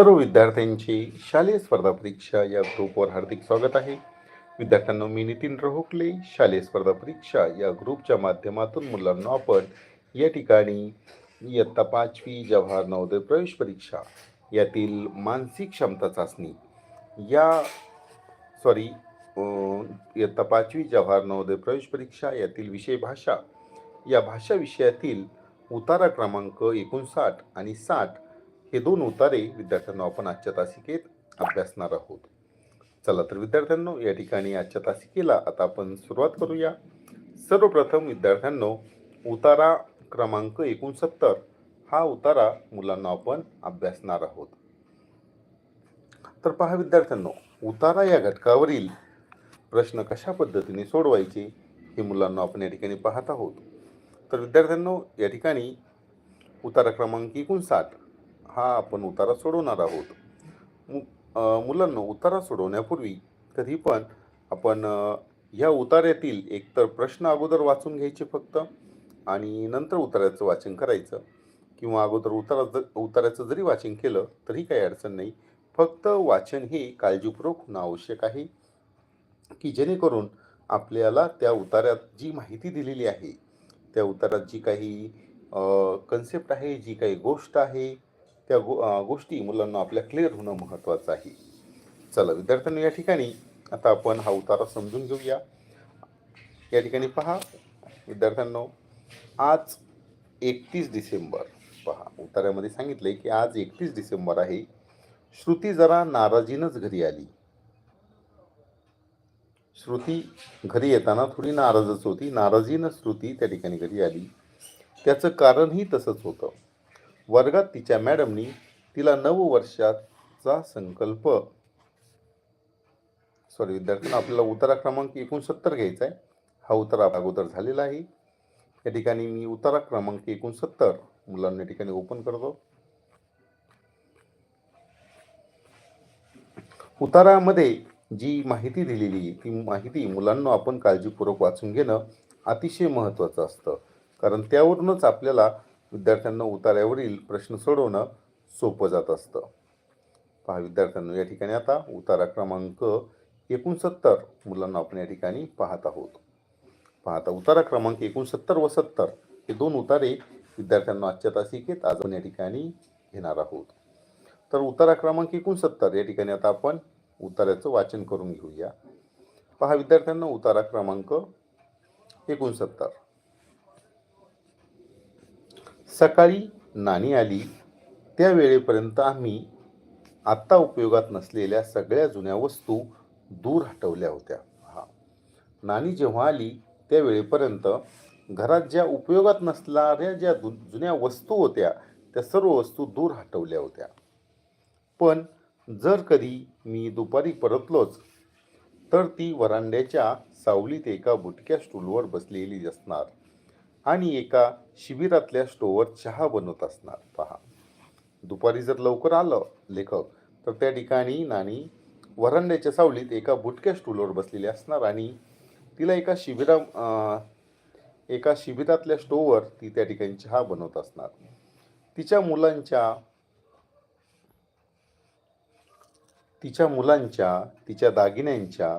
सर्व विद्यार्थ्यांचे शालेय स्पर्धा परीक्षा या ग्रुपवर हार्दिक स्वागत आहे. विद्यार्थ्यांनो मी नितीन रहोकले. शालेय स्पर्धा परीक्षा या ग्रुपच्या माध्यमातून मुलांना आपण या ठिकाणी इयत्ता पाचवी जवाहर नवोदय प्रवेश परीक्षा यातील मानसिक क्षमता चाचणी या सॉरी इयत्ता पाचवी जवाहर नवोदय प्रवेश परीक्षा यातील विषय भाषा या भाषा विषयातील उतारा क्रमांक एकोणसाठ आणि साठ हे दोन उतारे विद्यार्थ्यांना आपण आजच्या तासिकेत अभ्यासणार आहोत. चला तर विद्यार्थ्यांनो या ठिकाणी आजच्या तासिकेला आता आपण सुरुवात करूया. सर्वप्रथम विद्यार्थ्यांनो उतारा क्रमांक एकोणसत्तर हा उतारा मुलांना आपण अभ्यासणार आहोत. तर पहा विद्यार्थ्यांनो उतारा या घटकावरील प्रश्न कशा पद्धतीने सोडवायचे हे मुलांना आपण या ठिकाणी पाहत आहोत. तर विद्यार्थ्यांनो या ठिकाणी उतारा क्रमांक एकोणसाठ हा आपण उतारा सोडवणार आहोत. मु मुलांना उतारा सोडवण्यापूर्वी कधी पण आपण ह्या उतार्यातील एकतर प्रश्न अगोदर वाचून घ्यायचे फक्त आणि नंतर उतार्याचं वाचन करायचं किंवा अगोदर उतारा ज उतार्याचं जरी वाचन केलं तरी काही अडचण नाही. फक्त वाचन हे काळजीपूर्वक होणं आवश्यक आहे की जेणेकरून आपल्याला त्या उतार्यात जी माहिती दिलेली आहे त्या उतारात जी काही कन्सेप्ट आहे जी काही गोष्ट आहे त्या गो गोष्टी मुलांना आपल्या क्लिअर होणं महत्त्वाचं आहे. चला विद्यार्थ्यांनी या ठिकाणी आता आपण हा उतारा समजून घेऊया. या ठिकाणी पहा विद्यार्थ्यांनो आज एकतीस डिसेंबर. पहा उतार्यामध्ये सांगितलंय की आज एकतीस डिसेंबर आहे. श्रुती जरा नाराजीनच घरी आली. श्रुती घरी येताना थोडी नाराजच होती. नाराजीनं श्रुती त्या ठिकाणी घरी आली. त्याचं कारणही तसंच होतं. वर्गात तिच्या मॅडमनी तिला नववर्षाचा संकल्प सॉरी विद्यार्थ्यांना आपल्याला उतारा क्रमांक एकोणसत्तर घ्यायचा आहे. हा उतारा अगोदर झालेला आहे. या ठिकाणी मी उतारा क्रमांक एकोणसत्तर मुलांना या ठिकाणी ओपन करतो. उतारामध्ये जी माहिती दिलेली आहे ती माहिती मुलांना आपण काळजीपूर्वक वाचून घेणं अतिशय महत्त्वाचं असतं. कारण त्यावरूनच आपल्याला विद्यार्थ्यांना उतार्यावरील प्रश्न सोडवणं सोपं जात असतं. पहा विद्यार्थ्यांना या ठिकाणी आता उतारा क्रमांक एकोणसत्तर मुलांना आपण या ठिकाणी पाहत आहोत. पाहता उतारा क्रमांक एकोणसत्तर व सत्तर हे दोन उतारे विद्यार्थ्यांना आजच्या तासिकेत आज आपण या ठिकाणी घेणार आहोत. तर उतारा क्रमांक एकोणसत्तर या ठिकाणी आता आपण उतार्याचं वाचन करून घेऊया. पहा विद्यार्थ्यांना उतारा क्रमांक एकोणसत्तर. सकाळी नाणी आली. त्या वेळेपर्यंत आम्ही आत्ता उपयोगात नसलेल्या सगळ्या जुन्या वस्तू दूर हटवल्या होत्या. हा. नाणी जेव्हा आली त्या वेळेपर्यंत घरात ज्या उपयोगात नसणाऱ्या ज्या दु जुन्या वस्तू होत्या त्या सर्व वस्तू दूर हटवल्या होत्या. पण जर कधी मी दुपारी परतलोच तर ती वरांड्याच्या सावलीत एका बुटक्या स्टूलवर बसलेली असणार. आणि एका शिबिरातल्या स्टोवर चहा बनवत असणार. पहा. दुपारी जर लवकर आलं लेखक तर त्या ठिकाणी नाणी वरांड्याच्या सावलीत एका बुटक्या स्टूलवर बसलेली असणार आणि तिला एका शिबिरा एका शिबिरातल्या स्टोवर ती त्या ठिकाणी चहा बनवत असणार. तिच्या मुलांच्या तिच्या मुलांच्या तिच्या दागिन्यांच्या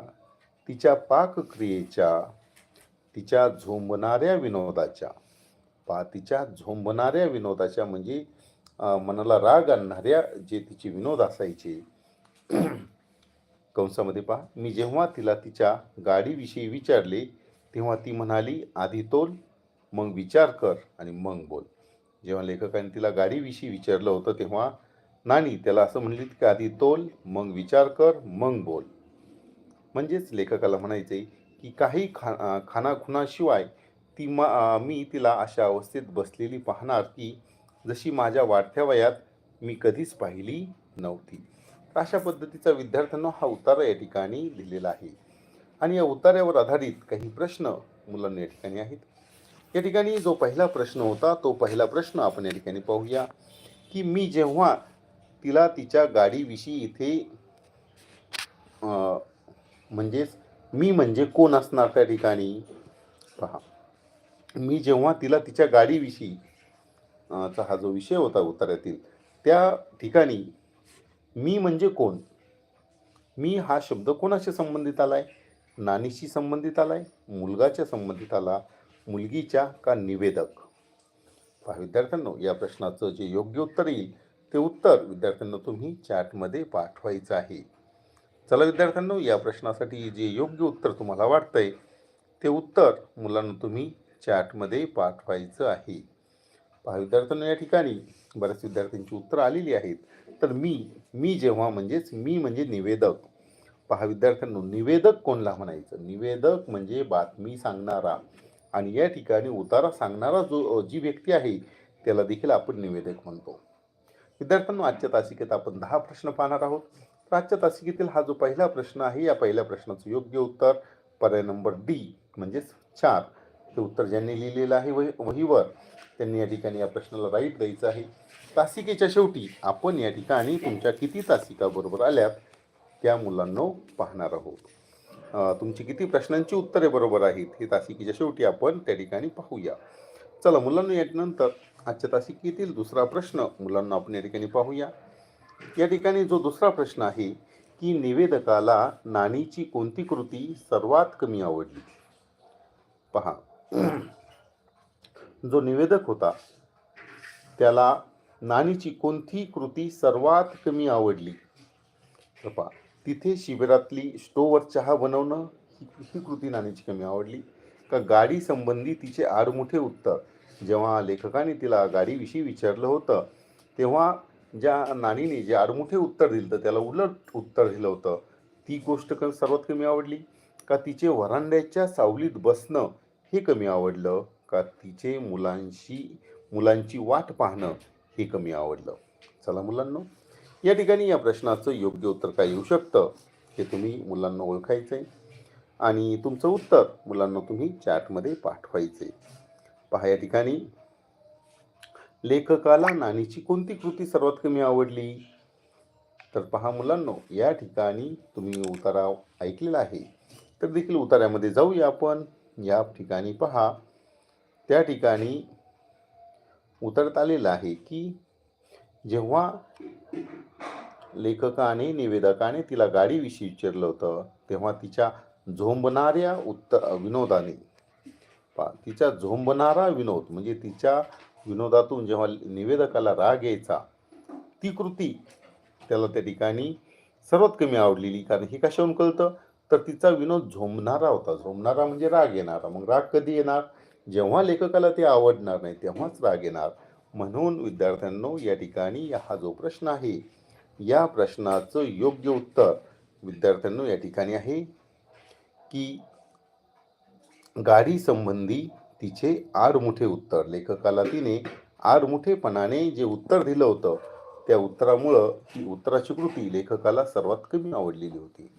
तिच्या पाकक्रियेच्या तिच्या झोंबणाऱ्या विनोदाच्या पा तिच्या झोंबणाऱ्या विनोदाच्या म्हणजे मनाला राग आणणाऱ्या जे तिचे विनोद असायचे. कंसामध्ये पहा मी जेव्हा तिला तिच्या गाडीविषयी विचारले तेव्हा ती म्हणाली आधी तोल मग विचार कर आणि मग बोल. जेव्हा लेखकाने तिला गाडीविषयी विचारलं होतं तेव्हा नाणी त्याला असं म्हणली की आधी तोल मग विचार कर मग बोल. म्हणजेच लेखकाला म्हणायचे की काही खा खानाखुणाशिवाय खानाखुनाशिवाय ती मा मी तिला अशा अवस्थेत बसलेली पाहणार की जशी माझ्या वाढत्या वयात मी कधीच पाहिली नव्हती. तर अशा पद्धतीचा विद्यार्थ्यांना हा उतारा या ठिकाणी लिहिलेला आहे. आणि या उतार्यावर आधारित काही प्रश्न मुलांना या ठिकाणी आहेत. या ठिकाणी जो पहिला प्रश्न होता तो पहिला प्रश्न आपण या ठिकाणी पाहूया की मी जेव्हा तिला तिच्या गाडीविषयी इथे म्हणजेच मी म्हणजे कोण असणार त्या ठिकाणी? पहा. मी जेव्हा तिला तिच्या गाडीविषयी चा हा जो विषय होता उत्तरातील त्या ठिकाणी मी म्हणजे कोण? मी हा शब्द कोणाशी संबंधित आला आहे नानीशी संबंधित आला आहे मुलगाच्या संबंधित आला? मुलगीच्या का निवेदक? पहा विद्यार्थ्यांनो या प्रश्नाचं जे योग्य उत्तर येईल ते उत्तर विद्यार्थ्यांना तुम्ही चॅटमध्ये पाठवायचं आहे. चला विद्यार्थ्यांनो या प्रश्नासाठी जे योग्य उत्तर तुम्हाला वाटतंय ते उत्तर मुलांना तुम्ही चॅटमध्ये पाठवायचं आहे. पहा विद्यार्थ्यांनो या ठिकाणी बऱ्याच विद्यार्थ्यांची उत्तरं आलेली आहेत. तर मी मी जेव्हा म्हणजेच मी म्हणजे निवेदक. पहा विद्यार्थ्यांनो निवेदक कोणला म्हणायचं? निवेदक म्हणजे बातमी सांगणारा. आणि या ठिकाणी उतारा सांगणारा जो जी व्यक्ती आहे त्याला देखील आपण निवेदक म्हणतो. विद्यार्थ्यांनो आजच्या तासिकेत आपण दहा प्रश्न पाहणार आहोत. आजच्या तासिकेतील हा जो पहिला प्रश्न आहे या पहिल्या प्रश्नाचं योग्य उत्तर पर्याय नंबर डी म्हणजेच चार. हे उत्तर ज्यांनी लिहिलेलं आहे वही वहीवर त्यांनी या ठिकाणी या प्रश्नाला राईट द्यायचं आहे. तासिकेच्या शेवटी आपण या ठिकाणी तुमच्या किती तासिका बरोबर आल्यात त्या मुलांना पाहणार आहोत. तुमची किती प्रश्नांची उत्तरे बरोबर आहेत हे तासिकेच्या शेवटी आपण त्या ठिकाणी पाहूया. चला मुलांना यानंतर आजच्या तासिकेतील दुसरा प्रश्न मुलांना आपण या ठिकाणी पाहूया. या ठिकाणी जो दुसरा प्रश्न आहे की निवेदकाला नानीची कोणती कृती सर्वात कमी आवडली? पहा. जो निवेदक होता त्याला नानीची कोणती कृती सर्वात कमी आवडली? तर पहा तिथे शिबिरातली स्टोवर चहा बनवणं ही ही कृती नाणीची कमी आवडली. का गाडी संबंधी तिचे आडमुठे उत्तर. जेव्हा लेखकाने तिला गाडीविषयी विचारलं होतं तेव्हा ज्या नानीने जे आडमुठे उत्तर दिलं तर त्याला उलट उत्तर दिलं होतं ती गोष्ट क सर्वात कमी आवडली? का तिचे वरांड्याच्या सावलीत बसणं हे कमी आवडलं? का तिचे मुलांशी मुलांची वाट पाहणं हे कमी आवडलं? चला मुलांनो या ठिकाणी या प्रश्नाचं योग्य उत्तर काय येऊ शकतं हे तुम्ही मुलांना ओळखायचं आहे आणि तुमचं उत्तर मुलांना तुम्ही चॅटमध्ये पाठवायचे पहा या ठिकाणी लेखकाला नानीची कोणती कृती सर्वात कमी आवडली? तर पहा मुलांनो या ठिकाणी तुम्ही उतारा ऐकलेला आहे. तर देखील उतार्यामध्ये जाऊया आपण. या ठिकाणी पहा. त्या ठिकाणी उतरत आलेलं आहे की जेव्हा लेखकाने निवेदकाने तिला गाडीविषयी विचारलं होतं तेव्हा तिच्या झोंबणाऱ्या उत्तर विनोदाने पा तिच्या झोंबणारा विनोद म्हणजे तिच्या विनोदातून जेव्हा निवेदकाला राग यायचा ती कृती त्याला त्या ठिकाणी सर्वात कमी आवडलेली. कारण हे कशाहून कळतं? तर तिचा विनोद झोंबणारा होता. झोंबणारा म्हणजे राग येणारा. मग राग कधी येणार? जेव्हा लेखकाला ते आवडणार नाही तेव्हाच राग येणार. म्हणून विद्यार्थ्यांनो या ठिकाणी हा जो प्रश्न आहे या प्रश्नाचं योग्य उत्तर विद्यार्थ्यांनो या ठिकाणी आहे की गाडी संबंधी तिचे आडमुठे उत्तर. लेखकाला तिने आडमुठेपणाने जे उत्तर दिलं होतं त्या उत्तरामुळं ती उत्तराची कृती लेखकाला सर्वात कमी आवडलेली होती.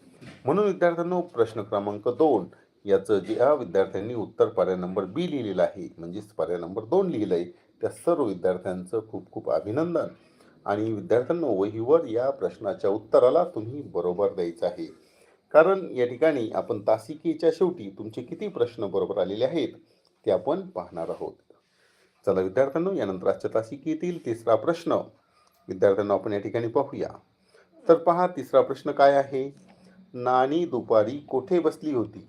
म्हणून विद्यार्थ्यांना प्रश्न क्रमांक दोन याचं ज्या विद्यार्थ्यांनी उत्तर पर्याय नंबर बी लिहिलेलं आहे म्हणजेच पर्याय नंबर दोन लिहिलं आहे त्या सर्व विद्यार्थ्यांचं खूप खूप अभिनंदन. आणि विद्यार्थ्यांना वहीवर या प्रश्नाच्या उत्तराला तुम्ही बरोबर द्यायचं आहे. कारण या ठिकाणी आपण तासिकेच्या शेवटी तुमचे किती प्रश्न बरोबर आलेले आहेत ते आपण पाहणार आहोत. चला विद्यार्थ्यांनो यानंतर आजच्या तासिकेतील तिसरा प्रश्न. विद्यार्थ्यांना आपण या ठिकाणी पाहूया. तर पहा तिसरा प्रश्न काय आहे? नाणी दुपारी कोठे बसली होती?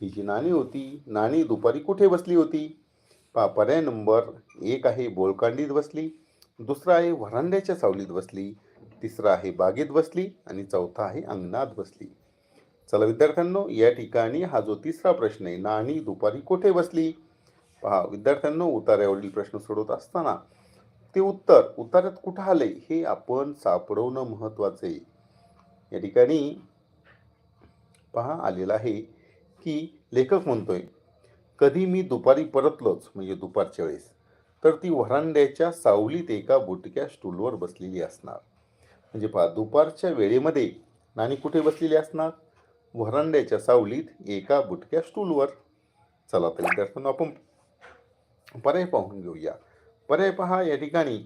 ही जी नाणी होती नाणी दुपारी कुठे बसली होती? पहा पर्याय नंबर एक आहे बोळकांडीत बसली दुसरा आहे व्हरांड्याच्या सावलीत बसली तिसरा आहे बागेत बसली आणि चौथा आहे अंगणात बसली. चला विद्यार्थ्यांनो या ठिकाणी हा जो तिसरा प्रश्न आहे नाणी दुपारी कोठे बसली? पहा विद्यार्थ्यांनो उतार्यावरील प्रश्न सोडवत असताना ते उत्तर उतार्यात कुठं आले हे आपण सापडवणं महत्त्वाचं आहे. या ठिकाणी पहा आलेलं आहे की लेखक म्हणतोय कधी मी दुपारी परतलोच म्हणजे दुपारच्या वेळेस तर ती व्हरांड्याच्या सावलीत एका बुटक्या स्टूलवर बसलेली असणार. म्हणजे पहा दुपारच्या वेळेमध्ये नाणी कुठे बसलेली असणार? व्हरांड्याच्या सावलीत एका बुटक्या स्टूलवर. चला तर विद्यार्थ्यांना आपण पर्याय पाहून घेऊया. पर्याय पहा या ठिकाणी.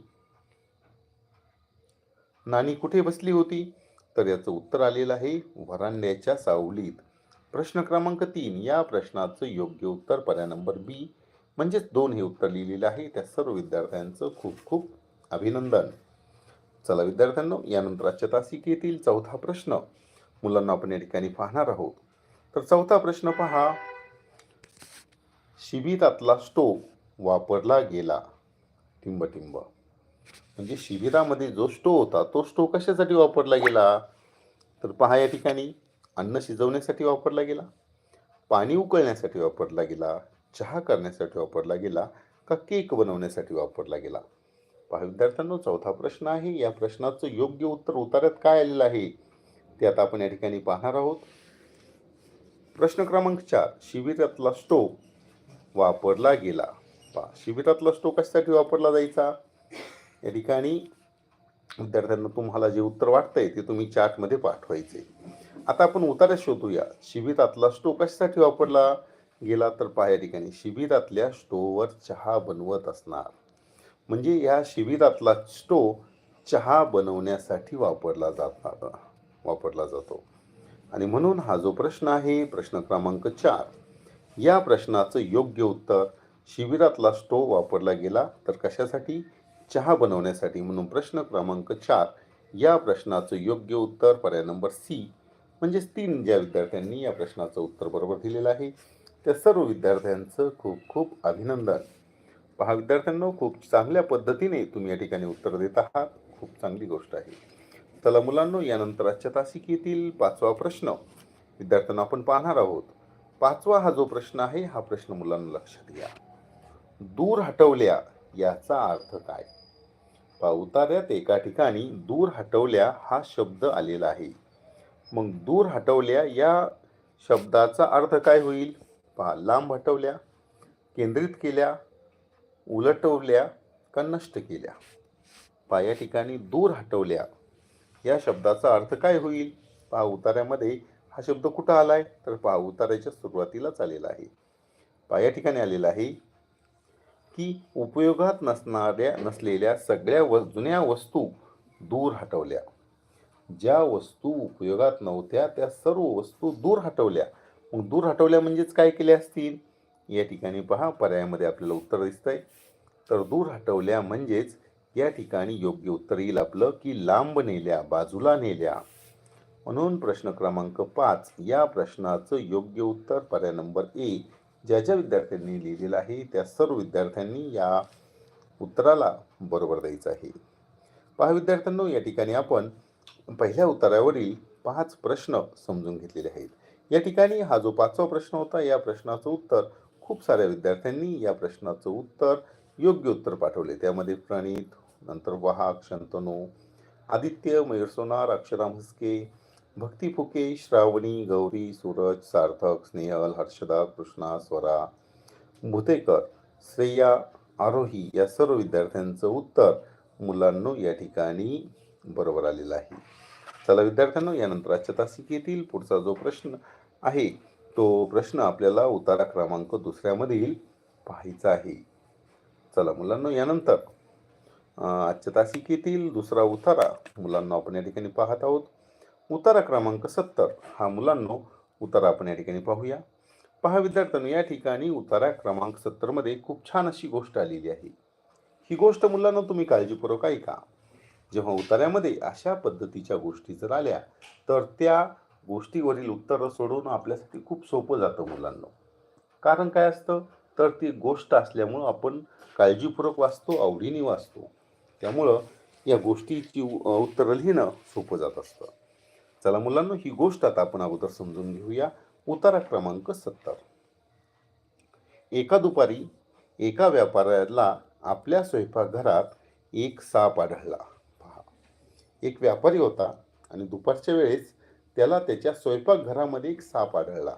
नाणी कुठे बसली होती? तर याचं उत्तर आलेलं आहे व्हरांड्याच्या सावलीत. प्रश्न क्रमांक तीन या प्रश्नाचं योग्य उत्तर पर्याय नंबर बी म्हणजेच दोन हे उत्तर लिहिलेलं आहे. त्या सर्व विद्यार्थ्यांचं खूप खूप अभिनंदन. चला विद्यार्थ्यांनो यानंतर आजच्या तासिकेतील चौथा प्रश्न. मुलांना आपण या ठिकाणी पाहणार आहोत. तर चौथा प्रश्न पहा. शिबिरातला स्टोव वापरला गेला. टिंबटिंब. म्हणजे शिबिरामध्ये जो स्टोव होता तो स्टोव कशासाठी वापरला गेला? तर पहा या ठिकाणी. अन्न शिजवण्यासाठी वापरला गेला. पाणी उकळण्यासाठी वापरला गेला. चहा करण्यासाठी वापरला गेला. का केक बनवण्यासाठी वापरला गेला? पहा विद्यार्थ्यांनो चौथा प्रश्न आहे. या प्रश्नाचं योग्य उत्तर उतार्यात काय आलेलं आहे? ते आता आपण या ठिकाणी पाहणार आहोत. प्रश्न क्रमांक चार शिबिरातला स्टोव वापरला गेला. पहा शिबिरातला स्टोव कशासाठी वापरला जायचा? या ठिकाणी विद्यार्थ्यांना तुम्हाला जे उत्तर वाटतंय ते तुम्ही चार्टमध्ये पाठवायचे. आता आपण उतारा शोधूया. शिबिरातला स्टोव कशासाठी वापरला गेला? तर पहा या ठिकाणी शिबिरातल्या स्टोववर चहा बनवत असणार. म्हणजे या शिबिरातला स्टोव चहा बनवण्यासाठी वापरला जात वापरला जातो. आणि म्हणून हा जो प्रश्न आहे प्रश्न क्रमांक चार या प्रश्नाचं योग्य उत्तर शिबिरातला स्टोव वापरला गेला तर कशासाठी? चहा बनवण्यासाठी म्हणून प्रश्न क्रमांक चार या प्रश्नाचं योग्य उत्तर पर्याय नंबर सी म्हणजेच तीन ज्या विद्यार्थ्यांनी या प्रश्नाचं उत्तर बरोबर दिलेलं आहे त्या सर्व विद्यार्थ्यांचं खूप खूप अभिनंदन. पहा विद्यार्थ्यांना खूप चांगल्या पद्धतीने तुम्ही या ठिकाणी उत्तर देत आहात. खूप चांगली गोष्ट आहे. चला मुलांनो यानंतर आजच्या तासिकेतील पाचवा प्रश्न. विद्यार्थ्यांना आपण पाहणार आहोत. पाचवा हा जो प्रश्न आहे हा प्रश्न मुलांना लक्षात घ्या. दूर हटवल्या याचा अर्थ काय? पावताऱ्यात एका ठिकाणी दूर हटवल्या हा शब्द आलेला आहे. मग दूर हटवल्या या शब्दाचा अर्थ काय होईल? पहा लांब हटवल्या केंद्रित केल्या उलटवल्या का नष्ट केल्या? पहा या ठिकाणी दूर हटवल्या या शब्दाचा अर्थ काय होईल? पहा उतार्यामध्ये हा शब्द कुठं आलाय? तर पहा उतार्याच्या सुरुवातीलाच आलेला आहे. पहा या ठिकाणी आलेला आहे की उपयोगात नसणाऱ्या नसलेल्या सगळ्या व जुन्या वस्तू दूर हटवल्या. ज्या वस्तू उपयोगात नव्हत्या त्या सर्व वस्तू दूर हटवल्या. मग दूर हटवल्या म्हणजेच काय केले असतील? या ठिकाणी पहा पर्यायामध्ये आपल्याला उत्तर दिसतंय. तर दूर हटवल्या म्हणजेच या ठिकाणी योग्य उत्तर येईल आपलं की लांब नेल्या बाजूला नेल्या. म्हणून प्रश्न क्रमांक पाच या प्रश्नाचं योग्य उत्तर पर्याय नंबर ए ज्या ज्या विद्यार्थ्यांनी लिहिलेलं आहे त्या सर्व विद्यार्थ्यांनी या उत्तराला बरोबर द्यायचं आहे. पहा विद्यार्थ्यांनो या ठिकाणी आपण पहिल्या उत्तरावरील पाच प्रश्न समजून घेतलेले आहेत. या ठिकाणी हा जो पाचवा प्रश्न होता या प्रश्नाचं उत्तर खूप साऱ्या विद्यार्थ्यांनी या प्रश्नाचं उत्तर योग्य उत्तर पाठवले. त्यामध्ये प्रणित नंतर वाहक शंतनू आदित्य मयूर सोनार अक्षरा म्हस्के भक्ती फुके श्रावणी गौरी सूरज सार्थक स्नेहल हर्षदा कृष्णा स्वरा भुतेकर श्रेया आरोही या सर्व विद्यार्थ्यांचं उत्तर मुलांनो या ठिकाणी बरोबर आलेलं आहे. चला विद्यार्थ्यांनो यानंतर आजच्या तासिकेतील पुढचा जो प्रश्न आहे तो प्रश्न आपल्याला उतारा क्रमांक दुसऱ्यामधील पाहायचा आहे. चला मुलांनो यानंतर आजच्या तासिकेतील दुसरा उतारा मुलांना आपण या ठिकाणी पाहत आहोत. उतारा क्रमांक सत्तर हा मुलांनो उतारा आपण या ठिकाणी पाहूया. पहा विद्यार्थ्यांनो या ठिकाणी उतारा क्रमांक सत्तरमध्ये खूप छान अशी गोष्ट आलेली आहे. ही गोष्ट मुलांना तुम्ही काळजीपूर्वक ऐका. जेव्हा उतार्यामध्ये अशा पद्धतीच्या गोष्टी जर आल्या तर त्या गोष्टीवरील उत्तरं सोडवणं आपल्यासाठी खूप सोपं जातं मुलांना. कारण काय असतं? तर ती गोष्ट असल्यामुळं आपण काळजीपूर्वक वाचतो आवडीने वाचतो. त्यामुळं या गोष्टीची उत्तरं लिहिणं सोपं जात असतं. चला मुलांना ही गोष्ट आता आपण अगोदर समजून घेऊया. उतारा क्रमांक सत्तर. एका दुपारी एका व्यापाऱ्याला आपल्या स्वयंपाकघरात एक साप आढळला. पहा. एक व्यापारी होता आणि दुपारच्या वेळेस त्याला त्याच्या स्वयंपाकघरामध्ये एक साप आढळला.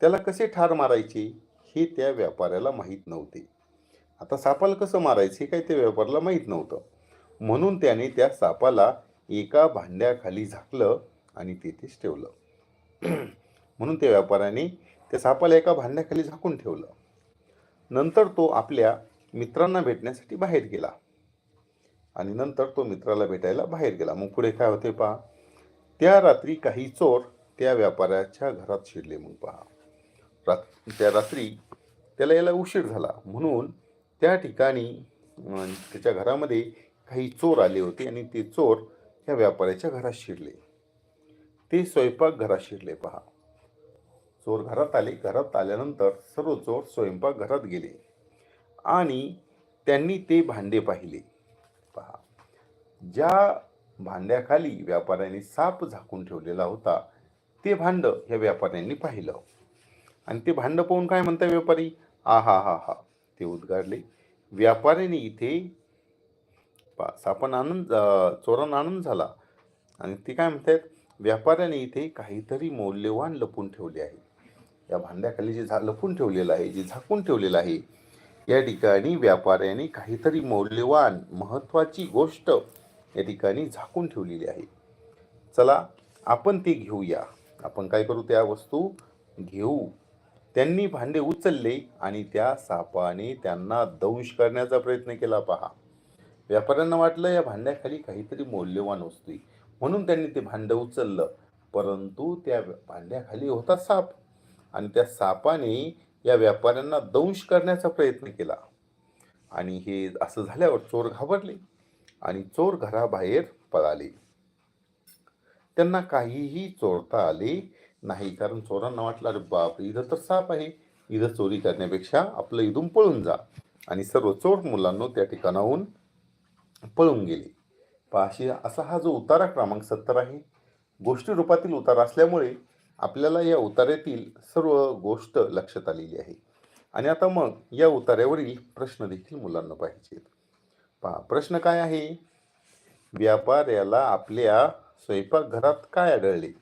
त्याला कसे ठार मारायचे हे त्या व्यापाऱ्याला माहीत नव्हते. आता सापाला कसं मारायचं हे काही त्या व्यापाऱ्याला माहीत नव्हतं. म्हणून त्याने त्या सापाला एका भांड्याखाली झाकलं आणि तेथेच ठेवलं. म्हणून त्या व्यापाऱ्याने त्या सापाला एका भांड्याखाली झाकून ठेवलं. नंतर तो आपल्या मित्रांना भेटण्यासाठी बाहेर गेला. आणि नंतर तो मित्राला भेटायला बाहेर गेला. मग पुढे काय होते पहा. त्या रात्री काही चोर त्या व्यापाऱ्याच्या घरात शिरले. मग पहा. रात त्या रात्री त्याला याला उशीर झाला. म्हणून त्या ठिकाणी त्याच्या घरामध्ये काही चोर आले होते आणि ते चोर ह्या व्यापाऱ्याच्या घरात शिरले. ते स्वयंपाक घरात शिरले पहा. चोर घरात आले घरात आल्यानंतर सर्व चोर स्वयंपाक घरात गेले आणि त्यांनी ते भांडे पाहिले. पहा. ज्या भांड्याखाली व्यापाऱ्यांनी साप झाकून ठेवलेला होता ते भांड ह्या व्यापाऱ्यांनी पाहिलं. आणि ते भांड पाहून काय म्हणता व्यापारी? आ हा हा हा. ते उद्गारले व्यापाऱ्याने इथे पा आनंद चोरांना आनंद झाला. आणि ते काय म्हणतात व्यापाऱ्याने इथे काहीतरी मौल्यवान लपून ठेवले आहे. या भांड्याखाली जे झा लपून ठेवलेलं आहे जे झाकून ठेवलेलं आहे या ठिकाणी व्यापाऱ्याने काहीतरी मौल्यवान महत्त्वाची गोष्ट या ठिकाणी झाकून ठेवलेली आहे. चला आपण ते घेऊया. आपण काय करू त्या वस्तू? घेऊ. त्यांनी भांडे उचलले आणि त्या सापाने त्यांना दंश करण्याचा प्रयत्न केला. पहा व्यापाऱ्यांना वाटलं या भांड्याखाली काहीतरी मौल्यवान वस्तू आहे. म्हणून त्यांनी ते भांडं उचललं. परंतु त्या भांड्याखाली होता साप आणि त्या सापाने या व्यापाऱ्यांना दंश करण्याचा प्रयत्न केला. आणि हे असं झाल्यावर चोर घाबरले आणि चोर घराबाहेर पळाले. त्यांना काहीही चोरता आले नाही कारण चोरांना वाटलं अरे बाप इथं तर साप आहे. इथं चोरी करण्यापेक्षा आपलं इथून पळून जा. आणि सर्व चोर मुलांना त्या ठिकाणाहून पळून गेले. पाशी असा हा जो उतारा क्रमांक सत्तर आहे गोष्टी रूपातील उतारा असल्यामुळे आपल्याला या उतार्यातील सर्व गोष्ट लक्षात आलेली आहे. आणि आता मग या उतार्यावरील प्रश्न देखील मुलांना पाहिजेत. पहा प्रश्न काय आहे? व्यापाऱ्याला आपल्या स्वयंपाकघरात काय आढळले?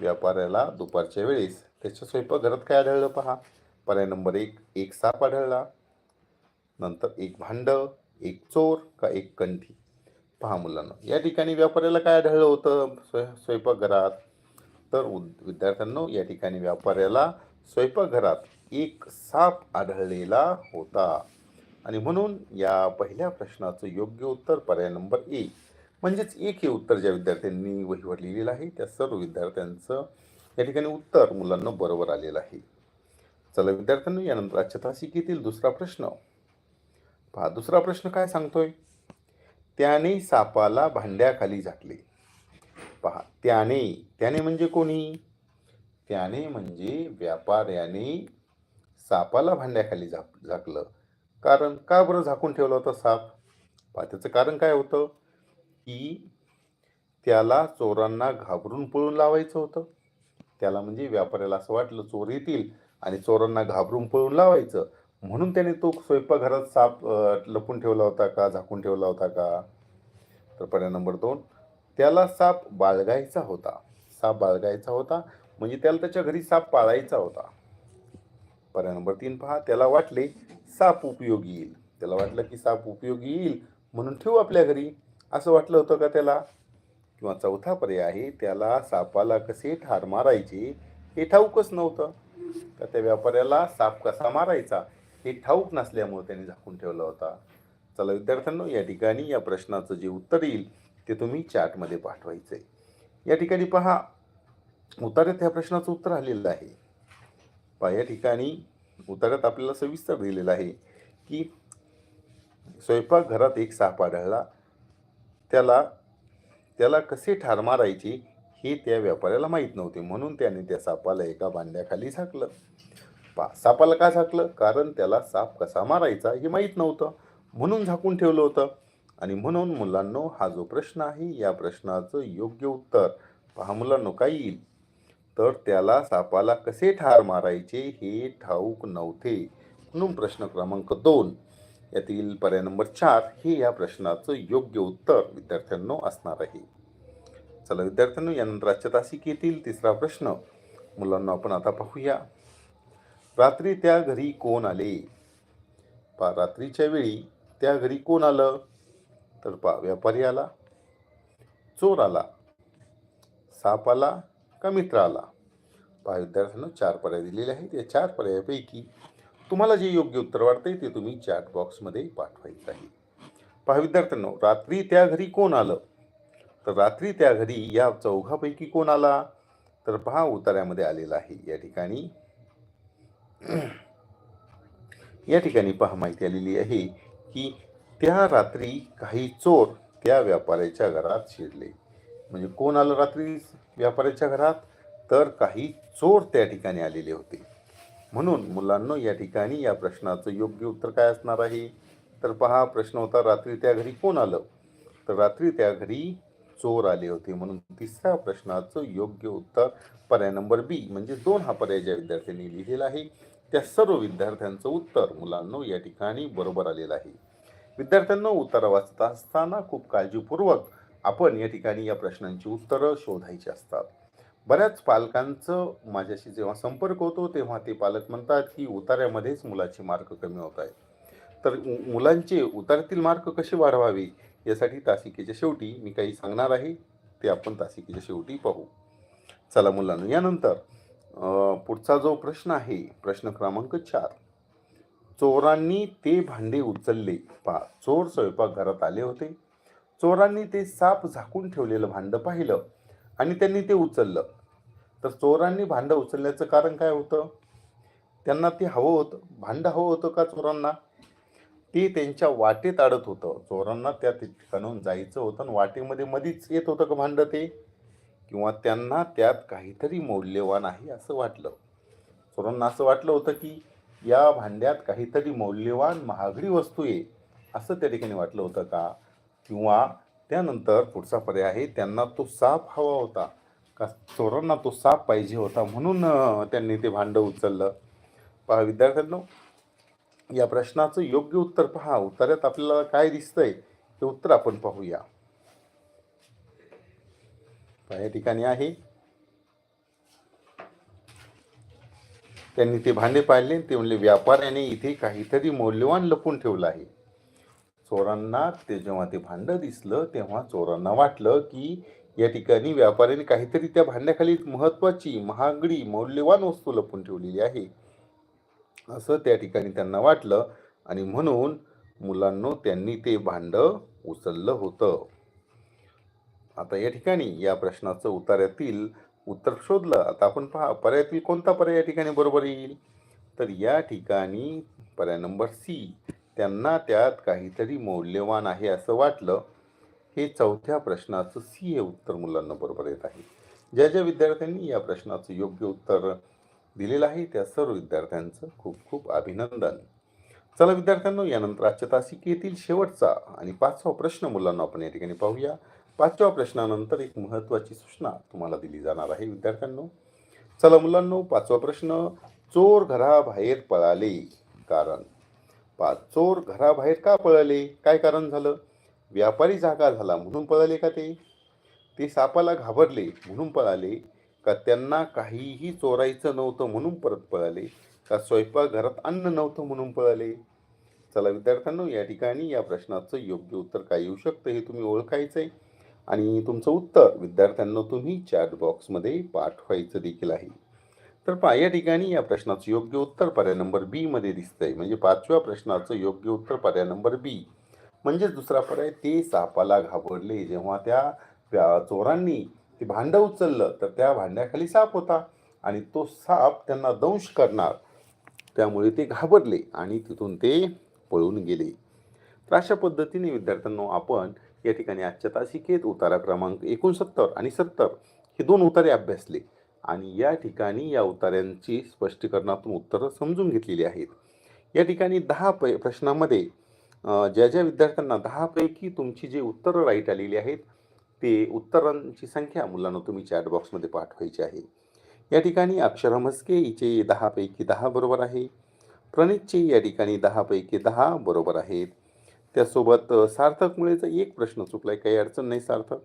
व्यापाऱ्याला दुपारच्या वेळेस त्याच्या स्वयंपाकघरात काय आढळलं पहा? पर्याय नंबर एक एक साप आढळला. नंतर एक भांड एक चोर का एक कंठी. पहा मुलांना या ठिकाणी व्यापाऱ्याला काय आढळलं होतं? स्वय स्वयंपाकघरात तर उद- विद्यार्थ्यांनो या ठिकाणी व्यापाऱ्याला स्वयंपाकघरात एक साप आढळलेला होता. आणि म्हणून या पहिल्या प्रश्नाचं योग्य उत्तर पर्याय नंबर एक म्हणजेच एक हे उत्तर ज्या विद्यार्थ्यांनी वहीवर लिहिलेलं आहे त्या सर्व विद्यार्थ्यांचं या ठिकाणी उत्तर मुलांना बरोबर आलेलं आहे. चला विद्यार्थ्यांनो यानंतर आजच्या तासिकेतील दुसरा प्रश्न. पहा दुसरा प्रश्न काय सांगतोय? त्याने सापाला भांड्याखाली झाकले. पहा त्याने त्याने म्हणजे कोणी? त्याने म्हणजे व्यापाऱ्याने सापाला भांड्याखाली झाक झाकलं. कारण का बरं झाकून ठेवलं होतं साप? पहा त्याचं कारण काय होतं? की त्याला चोरांना घाबरून पळून लावायचं होतं. त्याला म्हणजे व्यापाऱ्याला असं वाटलं चोर येतील आणि चोरांना घाबरून पळून लावायचं. म्हणून त्याने तो स्वयंपाकघरात साप लपून ठेवला होता का झाकून ठेवला होता का? तर पर्याय नंबर दोन त्याला साप बाळगायचा होता. साप बाळगायचा होता म्हणजे त्याला त्याच्या घरी साप पाळायचा होता. पर्याय नंबर तीन पहा त्याला वाटले साप उपयोगी येईल. त्याला वाटलं की साप उपयोगी येईल म्हणून ठेवू आपल्या घरी. असं वाटलं होतं का त्याला? किंवा चौथा पर्याय आहे त्याला सापाला कसे ठार मारायचे हे ठाऊकच नव्हतं. तर त्या व्यापाऱ्याला साप कसा मारायचा हे ठाऊक नसल्यामुळे त्यांनी झाकून ठेवला होता. चला विद्यार्थ्यांनो या ठिकाणी या प्रश्नाचं जे उत्तर येईल ते तुम्ही चॅटमध्ये पाठवायचं आहे या ठिकाणी पहा उतार्यात ह्या प्रश्नाचं उत्तर आलेलं आहे. पहा या ठिकाणी उतार्यात आपल्याला सविस्तर दिलेलं आहे की स्वयंपाकघरात एक साप आढळला. त्याला त्याला कसे ठार मारायचे हे त्या व्यापाऱ्याला माहीत नव्हते. म्हणून त्याने त्या सापाला एका भांड्याखाली झाकलं. पा सापाला का झाकलं? कारण त्याला साप कसा मारायचा हे माहीत नव्हतं. म्हणून झाकून ठेवलं होतं. आणि म्हणून मुलांनो हा जो प्रश्न आहे या प्रश्नाचं योग्य उत्तर पहा मुलांनो काय येईल? तर त्याला सापाला कसे ठार मारायचे हे ठाऊक नव्हते. म्हणून प्रश्न क्रमांक दोन यातील पर्याय नंबर चार हे या प्रश्नाचं योग्य उत्तर विद्यार्थ्यांनो असणार आहे. चला विद्यार्थ्यांनो यानंतर आजच्या तासिकेतील तिसरा प्रश्न मुलांना आपण आता पाहूया. रात्री त्या घरी कोण आले? पा रात्रीच्या वेळी त्या घरी कोण आलं? तर पा व्यापारी आला. चोर आला. साप आला का मित्र आला? पहा विद्यार्थ्यांनो चार पर्याय दिलेले आहेत. या चार पर्यायापैकी तुम्हाला जे योग्य उत्तर वाटते ते तुम्ही चॅट बॉक्समध्ये पाठवायचं आहे. पहा विद्यार्थ्यांनो रात्री त्या घरी कोण आलं? तर रात्री त्या घरी या चौघापैकी कोण आला? तर पहा उतार्यामध्ये आलेला आहे. या ठिकाणी या ठिकाणी पहा माहिती आलेली आहे की त्या रात्री काही चोर त्या व्यापाऱ्याच्या घरात शिरले. म्हणजे कोण आलं रात्री व्यापाऱ्याच्या घरात? तर काही चोर त्या ठिकाणी आलेले होते. म्हणून मुलांनो या ठिकाणी या प्रश्नाचं योग्य उत्तर काय असणार आहे? तर पहा प्रश्न होता रात्री त्या घरी कोण आलं? तर रात्री त्या घरी चोर आले होते. म्हणून तिसऱ्या प्रश्नाचं योग्य उत्तर पर्याय नंबर बी म्हणजे दोन हा पर्याय ज्या विद्यार्थ्यांनी लिहिलेला आहे त्या सर्व विद्यार्थ्यांचं उत्तर मुलांनो या ठिकाणी बरोबर आलेलं आहे. विद्यार्थ्यांना उत्तरं वाचत असताना खूप काळजीपूर्वक आपण या ठिकाणी या प्रश्नांची उत्तरं शोधायची असतात. बऱ्याच पालकांचं माझ्याशी जेव्हा संपर्क होतो तेव्हा ते पालक म्हणतात की उतार्यामध्येच मुलाचे मार्क कमी होत आहेत. तर मुलांचे उतारातील मार्क कसे वाढवावे यासाठी तासिकेच्या शेवटी मी काही सांगणार आहे. ते आपण तासिकेच्या शेवटी पाहू. चला मुलांनो यानंतर पुढचा जो प्रश्न आहे प्रश्न क्रमांक चार. चोरांनी ते भांडे उचलले पहा चोर स्वयंपाकघरात आले होते. चोरांनी ते साप झाकून ठेवलेलं भांडं पाहिलं. आणि त्यांनी ते उचललं. तर चोरांनी भांडं उचलण्याचं कारण काय होतं? त्यांना ते हवं होतं. भांडं हवं होतं का चोरांना? ते त्यांच्या वाटेत अडत होतं. चोरांना त्या ठिकाणाहून जायचं होतं आणि वाटेमध्ये मधीच येत होतं का भांडं ते? किंवा त्यांना त्यात काहीतरी मौल्यवान आहे असं वाटलं. चोरांना असं वाटलं होतं की या भांड्यात काहीतरी मौल्यवान महागडी वस्तू आहे. असं त्या ठिकाणी वाटलं होतं का? किंवा त्यानंतर पुढचा पर्याय आहे त्यांना तो साप हवा होता. का चोरांना तो साप पाहिजे होता म्हणून त्यांनी ते भांडं उचललं. पहा विद्यार्थ्यांनो या प्रश्नाचं योग्य उत्तर पहा. उत्तरात आपल्याला काय दिसतंय हे उत्तर आपण पाहूया. पहा, या ठिकाणी आहे. त्यांनी ते भांडे पाहिले ते म्हणले व्यापाऱ्याने इथे काहीतरी मौल्यवान लपून ठेवलं आहे. चोरांना ते जेव्हा ते भांडं दिसलं तेव्हा चोरांना वाटलं की या ठिकाणी व्यापाऱ्याने काहीतरी त्या भांड्याखाली महत्वाची महागडी मौल्यवान वस्तू लपून ठेवलेली आहे. असं त्या ठिकाणी त्यांना वाटलं आणि म्हणून मुलांनो त्यांनी ते भांडं उचललं होतं. आता या ठिकाणी या प्रश्नाचं उतार्यातील उत्तर शोधलं. आता आपण पहा पर्यायातील कोणता पर्याय या ठिकाणी बरोबर येईल? तर या ठिकाणी पर्याय नंबर सी. त्यांना त्यात काहीतरी मौल्यवान आहे असं वाटलं. हे चौथ्या प्रश्नाचं सी हे उत्तर मुलांना बरोबर येत आहे. ज्या ज्या विद्यार्थ्यांनी या प्रश्नाचं योग्य उत्तर दिलेलं आहे त्या सर्व विद्यार्थ्यांचं खूप खूप अभिनंदन. चला विद्यार्थ्यांनो यानंतर आजच्या तासिकेतील शेवटचा आणि पाचवा प्रश्न मुलांना आपण या ठिकाणी पाहूया. पाचव्या प्रश्नानंतर एक महत्त्वाची सूचना तुम्हाला दिली जाणार आहे विद्यार्थ्यांनो. चला मुलांनो पाचवा प्रश्न चोर घराबाहेर पळाले कारण. पाच चोर घराबाहेर का पळाले? काय कारण झालं? व्यापारी जागा झाला म्हणून पळाले का ते? ते सापाला घाबरले म्हणून पळाले का त्यांना काहीही चोरायचं नव्हतं म्हणून परत पळाले? का स्वयंपाकघरात अन्न नव्हतं म्हणून पळाले? चला विद्यार्थ्यांनो या ठिकाणी या प्रश्नाचं योग्य उत्तर काय येऊ शकतं हे तुम्ही ओळखायचं आहे आणि तुमचं उत्तर विद्यार्थ्यांना तुम्ही चॅट बॉक्समध्ये पाठवायचं देखील आहे. तर पहा या ठिकाणी या प्रश्नाचं योग्य उत्तर पर्याय नंबर बी मध्ये दिसतंय. म्हणजे पाचव्या प्रश्नाचं योग्य उत्तर पर्याय नंबर बी म्हणजेच दुसरा पर्याय ते सापाला घाबरले जेव्हा त्या चोरांनी ते भांडं उचललं तर त्या भांड्याखाली साप होता. आणि तो साप त्यांना दंश करणार. त्यामुळे ते घाबरले आणि तिथून ते पळून गेले. तर अशा पद्धतीने विद्यार्थ्यांना आपण या ठिकाणी आजच्या तासिकेत उतारा क्रमांक एकोणसत्तर आणि सत्तर हे दोन उतारे अभ्यासले. आणि या ठिकाणी या उतार्यांची स्पष्टीकरणातून उत्तरं समजून घेतलेली आहेत. या ठिकाणी दहा पै प्रश्नामध्ये ज्या ज्या विद्यार्थ्यांना दहापैकी तुमची जे उत्तरं राईट आलेली आहेत ते उत्तरांची संख्या मुलांना तुम्ही चॅट बॉक्समध्ये पाठवायची आहे. या ठिकाणी अक्षरा म्हस्के हिचे दहापैकी दहा बरोबर आहे. प्रणितचे या ठिकाणी दहापैकी दहा बरोबर आहेत. त्यासोबत सार्थक मुळेचा एक प्रश्न चुकला आहे काही अडचण नाही सार्थक.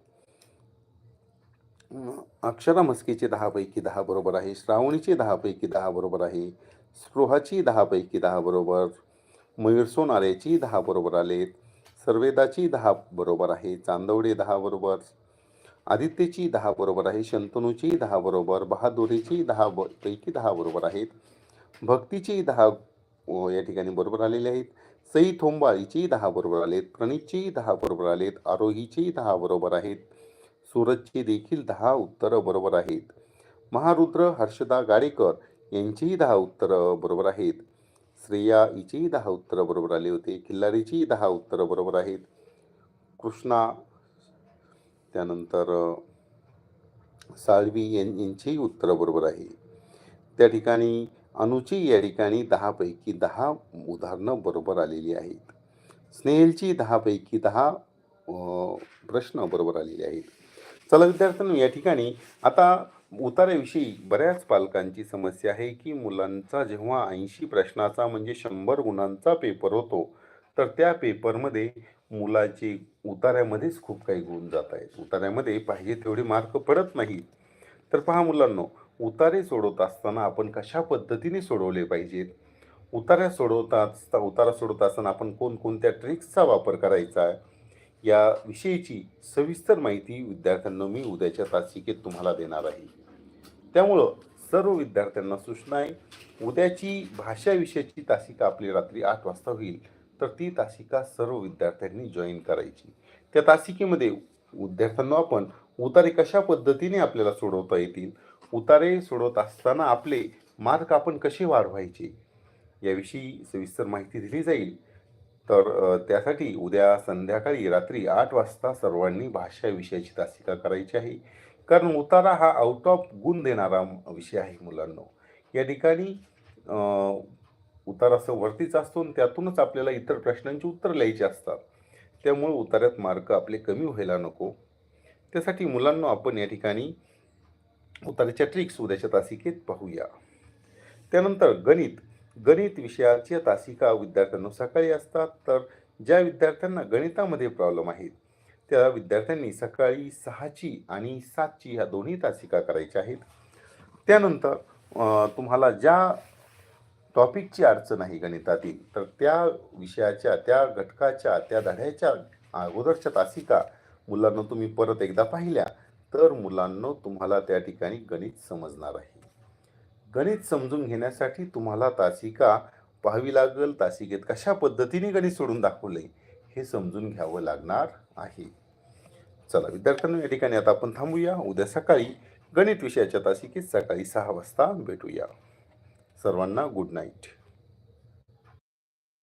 अक्षरामस्केचे दहापैकी दहा बरोबर आहे श्रावणीचे दहापैकी दहा बरोबर आहे स्पृहाची दहापैकी दहा बरोबर मयूर सोनाऱ्याची दहा बरोबर आलेत सर्वेदाची दहा बरोबर आहे चांदवडे दहा बरोबर आदित्यची दहा बरोबर आहे शंतनूची दहा बरोबर बहादुरीची दहा ब पैकी दहा बरोबर आहेत भक्तीची दहा या ठिकाणी बरोबर आलेले आहेत सई थोंबाळीची दहा बरोबर आलेत प्रणितची दहा बरोबर आलेत आरोहीची दहा बरोबर आहेत सूरजची देखील दहा उत्तरं बरोबर आहेत. महारुद्र हर्षदा गाडेकर यांचीही दहा उत्तरं बरोबर आहेत. श्रेया हिचेही दहा उत्तरं बरोबर आले होते. किल्लारीचीही दहा उत्तरं बरोबर आहेत. कृष्णा त्यानंतर साळवी यां यांचीही उत्तरं बरोबर आहे. त्या ठिकाणी अनुची या ठिकाणी दहापैकी दहा उदाहरणं बरोबर आलेली आहेत. स्नेहलची दहापैकी दहा प्रश्न बरोबर आलेले आहेत. चला विद्यार्थ्यांनो या ठिकाणी आता उतार्याविषयी बऱ्याच पालकांची समस्या आहे की मुलांचा जेव्हा ऐंशी प्रश्नाचा म्हणजे शंभर गुणांचा पेपर होतो तर त्या पेपरमध्ये मुलाचे उतार्यामध्येच खूप काही गुण जात आहेत. उतार्यामध्ये पाहिजे तेवढे मार्क पडत नाहीत. तर पहा मुलांनो उतारे सोडवत असताना आपण कशा पद्धतीने सोडवले पाहिजेत? उतार्या सोडवता असता उतारा सोडवत असताना आपण कोणकोणत्या ट्रिक्सचा वापर करायचा? आहे या विषयीची सविस्तर माहिती विद्यार्थ्यांना मी उद्याच्या तासिकेत तुम्हाला देणार आहे. त्यामुळं सर्व विद्यार्थ्यांना सूचना आहे उद्याची भाषा विषयाची तासिका आपली रात्री आठ वाजता होईल तर ती तासिका सर्व विद्यार्थ्यांनी जॉईन करायची. त्या तासिकेमध्ये विद्यार्थ्यांना आपण उतारे कशा पद्धतीने आपल्याला सोडवता येतील उतारे सोडवत असताना आपले मार्क आपण कसे वाढवायचे याविषयी सविस्तर माहिती दिली जाईल. तर त्यासाठी उद्या संध्याकाळी रात्री आठ वाजता सर्वांनी भाषा विषयाची तासिका करायची आहे. कारण उतारा हा आउट ऑफ गुण देणारा विषय आहे मुलांना. या ठिकाणी उतारा असं वरतीच असतो आणि त्यातूनच आपल्याला इतर प्रश्नांची उत्तर लिहायची असतात. त्यामुळे उतार्यात मार्क आपले कमी व्हायला नको. त्यासाठी मुलांना आपण या ठिकाणी उताराच्या ट्रिक्स उद्याच्या तासिकेत पाहूया. त्यानंतर गणित. गणित विषयाच्या तासिका विद्यार्थ्यांना सकाळी असतात तर ज्या विद्यार्थ्यांना गणितामध्ये प्रॉब्लेम आहेत त्या विद्यार्थ्यांनी सकाळी सहाची आणि सातची ह्या दोन्ही तासिका करायच्या आहेत. त्यानंतर तुम्हाला ज्या टॉपिकची अडचण आहे गणितातील तर त्या विषयाच्या त्या घटकाच्या त्या धड्याच्या अगोदरच्या तासिका मुलांना तुम्ही परत एकदा पाहिल्या तर मुलांना तुम्हाला त्या ठिकाणी गणित समजणार आहे. गणित समजून घेण्यासाठी तुम्हाला तासिका पाहावी लागेल. तासिकेत कशा पद्धतीने गणित सोडून दाखवले हे समजून घ्यावं लागणार आहे. चला विद्यार्थ्यांनो या ठिकाणी आता आपण थांबूया. उद्या सकाळी गणित विषयाच्या तासिकेत सकाळी सहा वाजता भेटूया. सर्वांना गुड नाईट